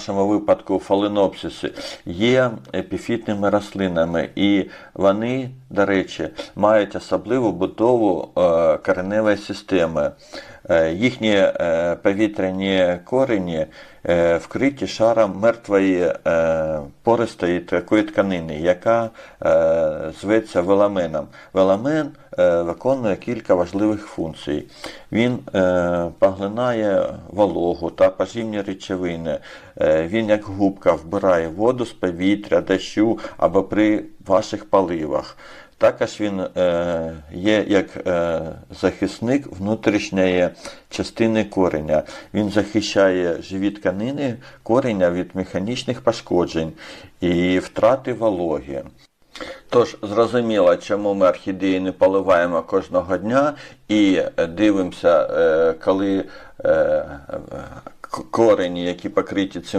нашому випадку фаленопсиси, є епіфітними рослинами, і вони, до речі, мають особливу будову е, кореневої системи. Е, Їхні е, повітряні корені вкриті шаром мертвої пористої такої тканини, яка е, зветься веламеном. Веламен е, виконує кілька важливих функцій. Він е, поглинає вологу та поживні речовини. Е, Він як губка вбирає воду з повітря, дощу або при ваших поливах. Також він е, є як е, захисник внутрішньої частини кореня. Він захищає живі тканини кореня від механічних пошкоджень і втрати вологи. Тож зрозуміло, чому ми орхідеї не поливаємо кожного дня і дивимося, е, коли е, корені, які покриті цим